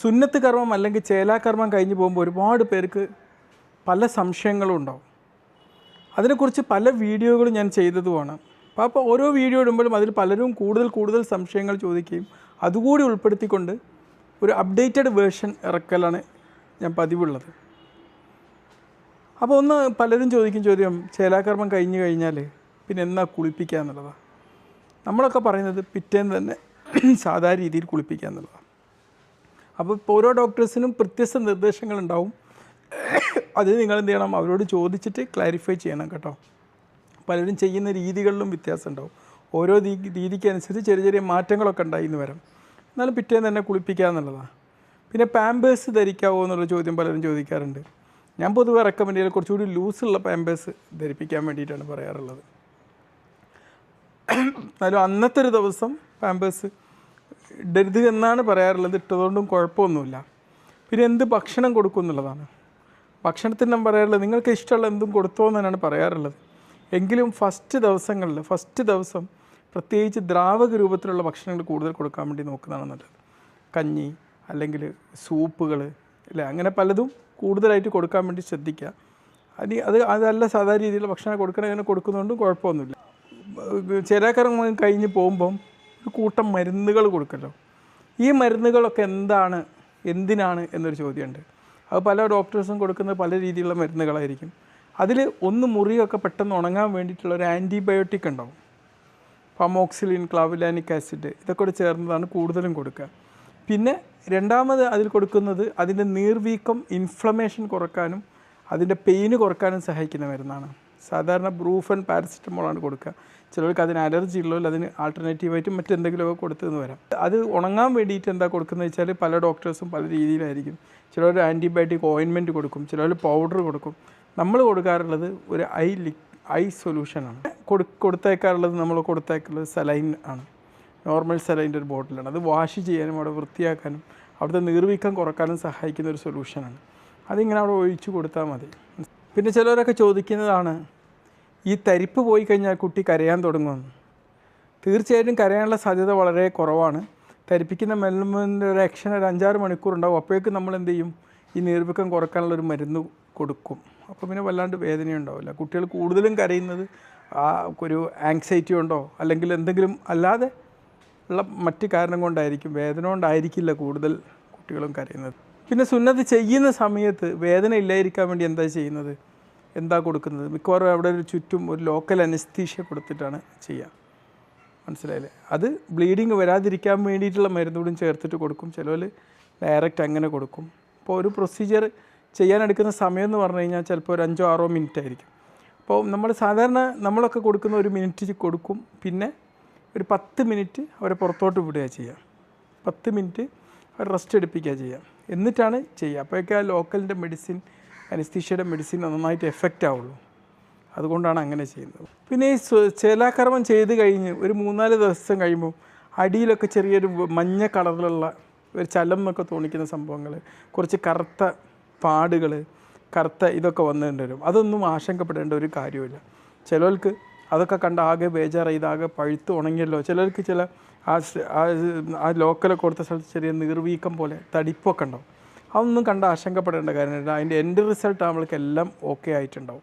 സുന്നത്ത് കർമ്മം അല്ലെങ്കിൽ ചേലാകർമ്മം കഴിഞ്ഞ് പോകുമ്പോൾ ഒരുപാട് പേർക്ക് പല സംശയങ്ങളും ഉണ്ടാവും. അതിനെക്കുറിച്ച് പല വീഡിയോകളും ഞാൻ ചെയ്തതുമാണ്. അപ്പോൾ അപ്പോൾ ഓരോ വീഡിയോ ഇടുമ്പോഴും അതിൽ പലരും കൂടുതൽ കൂടുതൽ സംശയങ്ങൾ ചോദിക്കുകയും അതുകൂടി ഉൾപ്പെടുത്തിക്കൊണ്ട് ഒരു അപ്ഡേറ്റഡ് വേർഷൻ ഇറക്കലാണ് ഞാൻ പതിവുള്ളത്. അപ്പോൾ ഒന്ന് പലരും ചോദിക്കും ചോദ്യം ചേലാകർമ്മം കഴിഞ്ഞ് കഴിഞ്ഞാൽ പിന്നെ എന്നാ കുളിപ്പിക്കുക എന്നുള്ളതാണ് നമ്മളൊക്കെ പറയുന്നത് പിറ്റേന്ന് തന്നെ സാധാരണ രീതിയിൽ കുളിപ്പിക്കുക എന്നുള്ളതാണ് അപ്പോൾ ഇപ്പോൾ ഓരോ ഡോക്ടേഴ്സിനും വ്യത്യസ്ത നിർദ്ദേശങ്ങളുണ്ടാവും. അത് നിങ്ങൾ എന്ത് ചെയ്യണം? അവരോട് ചോദിച്ചിട്ട് ക്ലാരിഫൈ ചെയ്യണം കേട്ടോ. പലരും ചെയ്യുന്ന രീതികളിലും വ്യത്യാസം ഉണ്ടാവും ഓരോ രീതിക്കനുസരിച്ച് ചെറിയ ചെറിയ മാറ്റങ്ങളൊക്കെ ഉണ്ടായി എന്ന് വരാം. എന്നാലും പിറ്റേന്ന് തന്നെ കുളിപ്പിക്കുക എന്നുള്ളതാണ്. പിന്നെ പാമ്പേഴ്സ് ധരിക്കാവോ എന്നുള്ള ചോദ്യം പലരും ചോദിക്കാറുണ്ട്. ഞാൻ പൊതുവെ റെക്കമെൻഡ് ചെയ്യുന്നത് കുറച്ചുകൂടി ലൂസുള്ള പാമ്പേഴ്സ് ധരിപ്പിക്കാൻ വേണ്ടിയിട്ടാണ് പറയാറുള്ളത്. എന്നാലും അന്നത്തെ ഒരു ദിവസം പാമ്പേഴ്സ് ഇടരുത് എന്നാണ് പറയാറുള്ളത്. ഇട്ടതുകൊണ്ടും കുഴപ്പമൊന്നുമില്ല. പിന്നെ എന്ത് ഭക്ഷണം കൊടുക്കും എന്നുള്ളതാണ്. ഭക്ഷണത്തിന് ഞാൻ പറയാറുള്ളത് നിങ്ങൾക്ക് ഇഷ്ടമുള്ള എന്തും കൊടുത്തോ എന്നാണ് പറയാറുള്ളത്. എങ്കിലും ഫസ്റ്റ് ദിവസങ്ങളിൽ ഫസ്റ്റ് ദിവസം പ്രത്യേകിച്ച് ദ്രാവക രൂപത്തിലുള്ള ഭക്ഷണങ്ങൾ കൂടുതൽ കൊടുക്കാൻ വേണ്ടി നോക്കുന്നതാണ് നല്ലത്. കഞ്ഞി അല്ലെങ്കിൽ സൂപ്പുകൾ അല്ലേ? അങ്ങനെ പലതും കൂടുതലായിട്ട് കൊടുക്കാൻ വേണ്ടി ശ്രദ്ധിക്കുക. അത് അത് അതല്ല സാധാരണ രീതിയിലുള്ള ഭക്ഷണം കൊടുക്കണ അങ്ങനെ കൊടുക്കുന്നതുകൊണ്ടും കുഴപ്പമൊന്നുമില്ല. ചിലക്കരം കഴിഞ്ഞ് പോകുമ്പം ഒരു കൂട്ടം മരുന്നുകൾ കൊടുക്കല്ലോ. ഈ മരുന്നുകളൊക്കെ എന്താണ് എന്തിനാണ് എന്നൊരു ചോദ്യമുണ്ട്. അത് പല ഡോക്ടേഴ്സും കൊടുക്കുന്ന പല രീതിയിലുള്ള മരുന്നുകളായിരിക്കും. അതിൽ ഒന്ന് മുറിയൊക്കെ പെട്ടെന്ന് ഉണങ്ങാൻ വേണ്ടിയിട്ടുള്ള ഒരു ആന്റിബയോട്ടിക് ഉണ്ടാവും. പമോക്സിലിൻ ക്ലാവിലാനിക് ആസിഡ് ഇതൊക്കെ കൂടെ ചേർന്നതാണ് കൂടുതലും കൊടുക്കുക. പിന്നെ രണ്ടാമത് അതിൽ കൊടുക്കുന്നത് അതിന്റെ നീർവീക്കം ഇൻഫ്ലമേഷൻ കുറക്കാനും അതിന്റെ പെയിന് കുറക്കാനും സഹായിക്കുന്ന മരുന്നാണ്. സാധാരണ ബ്രൂഫൻ പാരസിറ്റമോളാണ് കൊടുക്കുക. ചിലർക്ക് അതിന് അലർജി ഉള്ളവർ അതിന് ആൾട്ടർനേറ്റീവായിട്ട് മറ്റെന്തെങ്കിലുമൊക്കെ കൊടുത്തെന്ന് വരാം. അത് ഉണങ്ങാൻ വേണ്ടിയിട്ട് എന്താ കൊടുക്കുന്നത് വെച്ചാൽ പല ഡോക്ടേഴ്സും പല രീതിയിലായിരിക്കും. ചിലർ ആന്റിബയോട്ടിക് ഓയിൻമെന്റ് കൊടുക്കും ചിലർ പൗഡർ കൊടുക്കും. നമ്മൾ കൊടുക്കാറുള്ളത് ഒരു ഐ ലി ഐ സൊല്യൂഷനാണ് കൊടു കൊടുത്തേക്കാറുള്ളത് നമ്മൾ കൊടുത്തേക്കുള്ളത് സലൈൻ ആണ്. നോർമൽ സലൈന്റെ ഒരു ബോട്ടിലാണ് അത് വാഷ് ചെയ്യാനും അവിടെ വൃത്തിയാക്കാനും അവിടുത്തെ നീർവീക്കം കുറക്കാനും സഹായിക്കുന്ന ഒരു സൊല്യൂഷനാണ് അതിങ്ങനെ അവിടെ ഒഴിച്ചു കൊടുത്താൽ മതി. പിന്നെ ചിലരൊക്കെ ചോദിക്കുന്നതാണ് ഈ തരിപ്പ് പോയി കഴിഞ്ഞാൽ കുട്ടി കരയാൻ തുടങ്ങുമെന്ന് തീർച്ചയായിട്ടും കരയാനുള്ള സാധ്യത വളരെ കുറവാണ്. തരിപ്പിക്കുന്ന മെല്ലുമ്പോൾ ഒരു ആക്ഷൻ ഒരു അഞ്ചാറ് മണിക്കൂർ ഉണ്ടാവും അപ്പോഴേക്കും നമ്മൾ എന്ത് ചെയ്യും? ഈ നീർവീക്കം കുറക്കാനുള്ള ഒരു മരുന്ന് കൊടുക്കും. അപ്പോൾ പിന്നെ വല്ലാണ്ട് വേദനയുണ്ടാവില്ല കുട്ടികൾ കൂടുതലും കരയുന്നത് ആ ഒരു ആങ്സൈറ്റി ഉണ്ടോ അല്ലെങ്കിൽ എന്തെങ്കിലും അല്ലാതെ ഉള്ള മറ്റ് കാരണം കൊണ്ടായിരിക്കും. വേദന കൊണ്ടായിരിക്കില്ല കൂടുതൽ കുട്ടികളും കരയുന്നത്. പിന്നെ സുന്നത്ത് ചെയ്യുന്ന സമയത്ത് വേദന ഇല്ലായിരിക്കാൻ വേണ്ടി എന്താ ചെയ്യുന്നത്? എന്താ കൊടുക്കുന്നത്? മിക്കവാറും അവിടെ ഒരു ചുറ്റും ഒരു ലോക്കൽ അനസ്തീഷ്യ കൊടുത്തിട്ടാണ് ചെയ്യുക മനസ്സിലായില്ലേ? അത് ബ്ലീഡിങ് വരാതിരിക്കാൻ വേണ്ടിയിട്ടുള്ള മരുന്നുകൂടും ചേർത്തിട്ട് കൊടുക്കും. ചിലവർ ഡയറക്റ്റ് അങ്ങനെ കൊടുക്കും. അപ്പോൾ ഒരു പ്രൊസീജിയർ ചെയ്യാനെടുക്കുന്ന സമയം എന്ന് പറഞ്ഞു കഴിഞ്ഞാൽ ചിലപ്പോൾ ഒരു അഞ്ചോ ആറോ മിനിറ്റ് ആയിരിക്കും. അപ്പോൾ നമ്മൾ സാധാരണ നമ്മളൊക്കെ കൊടുക്കുന്ന ഒരു മിനിറ്റ് കൊടുക്കും. പിന്നെ ഒരു പത്ത് മിനിറ്റ് അവരെ പുറത്തോട്ട് വിടുക ചെയ്യുക പത്ത് മിനിറ്റ് അവർ റെസ്റ്റ് എടുപ്പിക്കുക ചെയ്യുക എന്നിട്ടാണ് ചെയ്യുക. അപ്പോഴേക്കും ആ ലോക്കലിന്റെ മെഡിസിൻ അനസ്തീഷ്യയുടെ മെഡിസിൻ നന്നായിട്ട് എഫക്റ്റ് ആവുള്ളൂ. അതുകൊണ്ടാണ് അങ്ങനെ ചെയ്യുന്നത്. പിന്നെ ഈ ചേലാകർമ്മം ചെയ്ത് കഴിഞ്ഞ് ഒരു മൂന്നാൽ ദിവസം കഴിയുമ്പോൾ അടിയിലൊക്കെ ചെറിയൊരു മഞ്ഞ കളറിലുള്ള ഒരു ചലം എന്നൊക്കെ തോന്നിക്കുന്ന സംഭവങ്ങൾ കുറച്ച് കറുത്ത പാടുകൾ കറുത്ത ഇതൊക്കെ വന്നിട്ടുണ്ട് വരും. അതൊന്നും ആശങ്കപ്പെടേണ്ട ഒരു കാര്യമില്ല ചിലർക്ക് അതൊക്കെ കണ്ട് ആകെ ബേജാറായി ഇതാകെ പഴുത്ത് ഉണങ്ങിയല്ലോ. ചിലർക്ക് ചില ആ ആ ലോക്കലൊക്കെ കൊടുത്ത സ്ഥലത്ത് ചെറിയ നീർവീക്കം പോലെ തടിപ്പൊക്കെ ഉണ്ടാവും. അതൊന്നും കണ്ട ആശങ്കപ്പെടേണ്ട കാര്യമില്ല. അതിന്റെ എൻഡ് റിസൾട്ട് നമ്മൾക്കെല്ലാം ഓക്കെ ആയിട്ടുണ്ടാവും.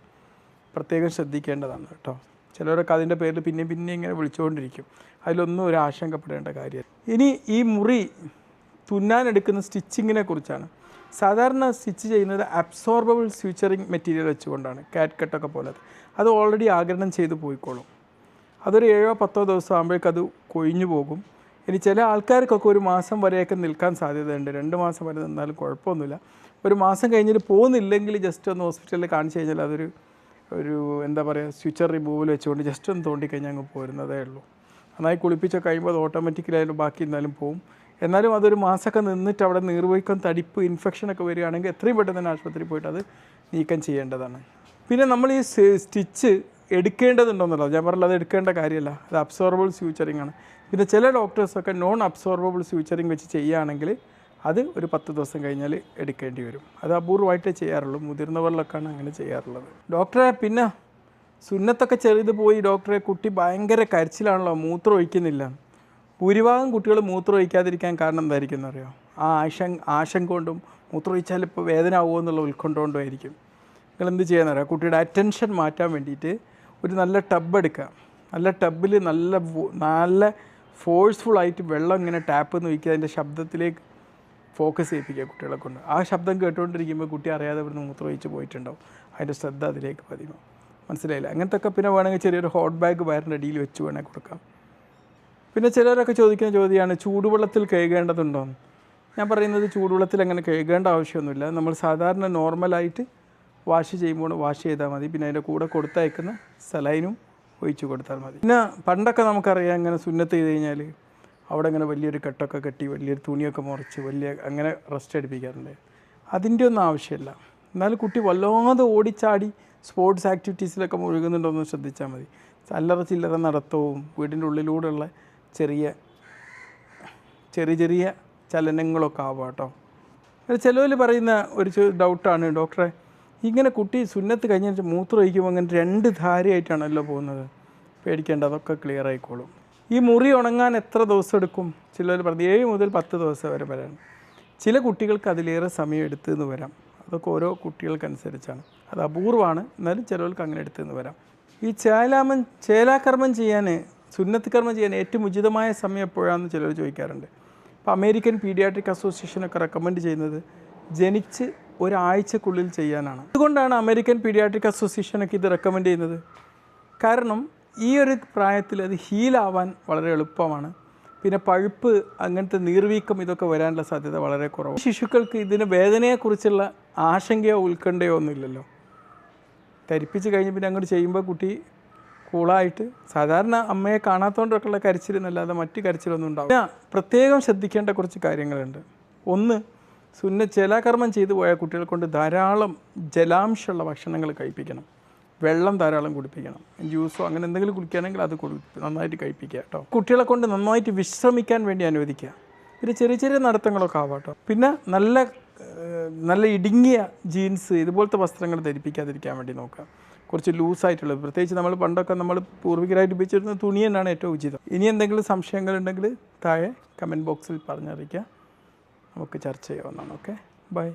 പ്രത്യേകം ശ്രദ്ധിക്കേണ്ടതാണ് കേട്ടോ. ചിലരൊക്കെ അതിന്റെ പേരിൽ പിന്നെയും പിന്നെയും ഇങ്ങനെ വിളിച്ചുകൊണ്ടിരിക്കും. അതിലൊന്നും ഒരു ആശങ്കപ്പെടേണ്ട കാര്യം ഇനി ഈ മുറി തുന്നാനെടുക്കുന്ന സ്റ്റിച്ചിങ്ങിനെ കുറിച്ചാണ്. സാധാരണ സ്റ്റിച്ച് ചെയ്യുന്നത് അബ്സോർബിൾ സ്യൂച്ചറിങ് മെറ്റീരിയൽ വെച്ചുകൊണ്ടാണ്. കാറ്റ് കട്ടൊക്കെ പോലെ. അത് ഓൾറെഡി ആഗിരണം ചെയ്ത് പോയിക്കോളും. അതൊരു ഏഴോ പത്തോ ദിവസം ആകുമ്പോഴേക്കത് കൊഴിഞ്ഞു പോകും. ഇനി ചില ആൾക്കാർക്കൊക്കെ ഒരു മാസം വരെയൊക്കെ നിൽക്കാൻ സാധ്യതയുണ്ട്. രണ്ട് മാസം വരെ നിന്നാലും കുഴപ്പമൊന്നുമില്ല. ഒരു മാസം കഴിഞ്ഞിട്ട് പോകുന്നില്ലെങ്കിൽ ജസ്റ്റ് ഒന്ന് ഹോസ്പിറ്റലിൽ കാണിച്ചു കഴിഞ്ഞാൽ അതൊരു ഒരു എന്താ പറയുക സ്വിച്ചർ റിമൂവൽ വെച്ചുകൊണ്ട് ജസ്റ്റ് ഒന്ന് തോണ്ടിക്കഴിഞ്ഞാൽ അങ്ങ് പോരുന്നതേ ഉള്ളൂ. നന്നായി കുളിപ്പിച്ച കഴിയുമ്പോൾ അത് ഓട്ടോമാറ്റിക്കലായാലും ബാക്കി എന്നാലും പോവും. എന്നാലും അതൊരു മാസമൊക്കെ നിന്നിട്ട് അവിടെ നീർവീക്കം തടിപ്പ് ഇൻഫെക്ഷനൊക്കെ വരികയാണെങ്കിൽ എത്രയും പെട്ടെന്ന് തന്നെ ആശുപത്രിയിൽ പോയിട്ട് അത് നീക്കം ചെയ്യേണ്ടതാണ്. പിന്നെ നമ്മൾ ഈ സ്റ്റിച്ച് എടുക്കേണ്ടതുണ്ടോ എന്നുള്ളത് ഞാൻ പറഞ്ഞത് അത് എടുക്കേണ്ട കാര്യമല്ല. അത് അബ്സോർബിൾ സ്യൂച്ചറിങ് ആണ് പിന്നെ ചില ഡോക്ടേഴ്സൊക്കെ നോൺ അബ്സോർബിൾ സ്യൂച്ചറിങ് വെച്ച് ചെയ്യുകയാണെങ്കിൽ അത് ഒരു പത്ത് ദിവസം കഴിഞ്ഞാൽ എടുക്കേണ്ടി വരും. അത് അപൂർവമായിട്ടേ ചെയ്യാറുള്ളൂ. മുതിർന്നവരിലൊക്കെയാണ് അങ്ങനെ ചെയ്യാറുള്ളത്. ഡോക്ടറെ പിന്നെ സുന്നത്തൊക്കെ ചെറുത് പോയി ഡോക്ടറെ കുട്ടി ഭയങ്കര കരച്ചിലാണല്ലോ മൂത്രം ഒഴിക്കുന്നില്ല. ഭൂരിഭാഗം കുട്ടികൾ മൂത്രം ഒഴിക്കാതിരിക്കാൻ കാരണം എന്തായിരിക്കും എന്നറിയോ? ആ ആശ ആശങ്ക കൊണ്ടും മൂത്രം ഒഴിച്ചാൽ ഇപ്പോൾ വേദന ആവുമോ എന്നുള്ള ഉത്കണ്ഠ ആയിരിക്കും. നിങ്ങൾ എന്ത് ചെയ്യാന്നറിയാം കുട്ടിയുടെ അറ്റൻഷൻ മാറ്റാൻ വേണ്ടിയിട്ട് ഒരു നല്ല ടബ് എടുക്കുക. നല്ല ടബിൽ നല്ല നല്ല ഫോഴ്സ്ഫുൾ ആയിട്ട് വെള്ളം ഇങ്ങനെ ടാപ്പ് എന്ന് വയ്ക്കുക അതിന്റെ ശബ്ദത്തിലേക്ക് ഫോക്കസ് ചെയ്യിപ്പിക്കുക കുട്ടികളെ കൊണ്ട്. ആ ശബ്ദം കേട്ടുകൊണ്ടിരിക്കുമ്പോൾ കുട്ടി അറിയാതെ ഇവിടുന്ന് മൂത്രമൊഴിച്ച് പോയിട്ടുണ്ടാവും. അതിന്റെ ശ്രദ്ധ അതിലേക്ക് പതിയും. മനസ്സിലായില്ല? അങ്ങനത്തെ ഒക്കെ പിന്നെ വേണമെങ്കിൽ ചെറിയൊരു ഹോട്ട് ബാഗ് വയറിന്റെ അടിയിൽ വെച്ച് വേണമെങ്കിൽ കൊടുക്കാം. പിന്നെ ചിലരൊക്കെ ചോദിക്കുന്ന ചോദ്യമാണ് ചൂടുവെള്ളത്തിൽ കഴുകേണ്ടതുണ്ടോ? ഞാൻ പറയുന്നത് ചൂടുവെള്ളത്തിൽ അങ്ങനെ കഴുകേണ്ട ആവശ്യമൊന്നുമില്ല. നമ്മൾ സാധാരണ നോർമലായിട്ട് വാഷ് ചെയ്യുമ്പോൾ വാഷ് ചെയ്താൽ മതി. പിന്നെ അതിന്റെ കൂടെ കൊടുത്തയക്കുന്ന സലൈനും ഒഴിച്ച് കൊടുത്താൽ മതി. പിന്നെ പണ്ടൊക്കെ നമുക്കറിയാം ഇങ്ങനെ സുന്നത്ത് ചെയ്ത് കഴിഞ്ഞാൽ അവിടെ ഇങ്ങനെ വലിയൊരു കെട്ടൊക്കെ കെട്ടി വലിയൊരു തുണിയൊക്കെ മുറിച്ച് വലിയ അങ്ങനെ റെസ്റ്റ് എടുപ്പിക്കാറുണ്ട്. അതിന്റെ ഒന്നും ആവശ്യമില്ല. എന്നാലും കുട്ടി വല്ലാതെ ഓടിച്ചാടി സ്പോർട്സ് ആക്ടിവിറ്റീസിലൊക്കെ മുഴുകുന്നുണ്ടോയെന്ന് ശ്രദ്ധിച്ചാൽ മതി. അല്ലറ ചില്ലറ നടത്തവും വീടിന്റെ ഉള്ളിലൂടെയുള്ള ചെറിയ ചെറിയ ചെറിയ ചലനങ്ങളൊക്കെ ആവാം കേട്ടോ. ചിലവിൽ പറയുന്ന ഒരു ഡൗട്ടാണ് ഡോക്ടറെ ഇങ്ങനെ കുട്ടി സുന്നത്ത് കഴിഞ്ഞിട്ട് മൂത്രം ഒഴിക്കുമ്പോൾ അങ്ങനെ രണ്ട് ധാരയായിട്ടാണല്ലോ പോകുന്നത്. പേടിക്കേണ്ട അതൊക്കെ ക്ലിയർ ആയിക്കോളും. ഈ മുറി ഉണങ്ങാൻ എത്ര ദിവസം എടുക്കും? ചിലർ പറഞ്ഞു ഏഴ് മുതൽ പത്ത് ദിവസം വരെ വരാൻ. ചില കുട്ടികൾക്ക് അതിലേറെ സമയം എടുത്തെന്ന് വരാം. അതൊക്കെ ഓരോ കുട്ടികൾക്കനുസരിച്ചാണ്. അത് അപൂർവമാണ്. എന്നാലും ചിലവർക്ക് അങ്ങനെ എടുത്തെന്ന് വരാം. ഈ ചേലാമൻ ചേലാകർമ്മം ചെയ്യാൻ സുന്നത്ത് കർമ്മം ചെയ്യാൻ ഏറ്റവും ഉചിതമായ സമയം എപ്പോഴാണെന്ന് ചിലർ ചോദിക്കാറുണ്ട്. അപ്പോൾ അമേരിക്കൻ പീഡിയാട്രിക് അസോസിയേഷനൊക്കെ റെക്കമെൻഡ് ചെയ്യുന്നത് ജനിച്ച് ഒരാഴ്ചക്കുള്ളിൽ ചെയ്യാനാണ്. അതുകൊണ്ടാണ് അമേരിക്കൻ പീഡിയാട്രിക് അസോസിയേഷനൊക്കെ ഇത് റെക്കമെൻഡ് ചെയ്യുന്നത്. കാരണം ഈ ഒരു പ്രായത്തിൽ അത് ഹീലാവാൻ വളരെ എളുപ്പമാണ്. പിന്നെ പഴുപ്പ് അങ്ങനത്തെ നീർവീക്കം ഇതൊക്കെ വരാനുള്ള സാധ്യത വളരെ കുറവ് ശിശുക്കൾക്ക് ഇതിന് വേദനയെക്കുറിച്ചുള്ള ആശങ്കയോ ഉത്കണ്ഠയോ ഒന്നുമില്ലല്ലോ. ധരിപ്പിച്ച് കഴിഞ്ഞ് പിന്നെ അങ്ങോട്ട് ചെയ്യുമ്പോൾ കുട്ടി കൂളായിട്ട് സാധാരണ അമ്മയെ കാണാത്തതുകൊണ്ടൊക്കെയുള്ള കരച്ചിലെന്നല്ലാതെ മറ്റ് കരച്ചിലൊന്നും ഉണ്ടാവും പ്രത്യേകം ശ്രദ്ധിക്കേണ്ട കുറച്ച് കാര്യങ്ങളുണ്ട്. ഒന്ന് സുന്ന ജലകർമ്മം ചെയ്തു പോയ കുട്ടികളെ കൊണ്ട് ധാരാളം ജലാംശമുള്ള ഭക്ഷണങ്ങൾ കഴിപ്പിക്കണം. വെള്ളം ധാരാളം കുടിപ്പിക്കണം. ജ്യൂസോ അങ്ങനെ എന്തെങ്കിലും കുടിക്കുകയാണെങ്കിൽ അത് നന്നായിട്ട് കഴിപ്പിക്കുക കേട്ടോ. കുട്ടികളെ കൊണ്ട് നന്നായിട്ട് വിശ്രമിക്കാൻ വേണ്ടി അനുവദിക്കുക. പിന്നെ ചെറിയ ചെറിയ നടത്തങ്ങളൊക്കെ ആവാട്ടോ പിന്നെ നല്ല നല്ല ഇടുങ്ങിയ ജീൻസ് ഇതുപോലത്തെ വസ്ത്രങ്ങൾ ധരിപ്പിക്കാതിരിക്കാൻ വേണ്ടി നോക്കുക. കുറച്ച് ലൂസായിട്ടുള്ളത് പ്രത്യേകിച്ച് നമ്മൾ പണ്ടൊക്കെ നമ്മൾ പൂർവികരായിട്ട് ഉപയോഗിച്ചിരുന്ന തുണി തന്നെയാണ് ഏറ്റവും ഉചിതം. ഇനി എന്തെങ്കിലും സംശയങ്ങളുണ്ടെങ്കിൽ താഴെ കമന്റ് ബോക്സിൽ പറഞ്ഞറിയിക്കുക. നമുക്ക് ചർച്ച ചെയ്യാവുന്നതാണ്. ഓക്കെ? ബൈ.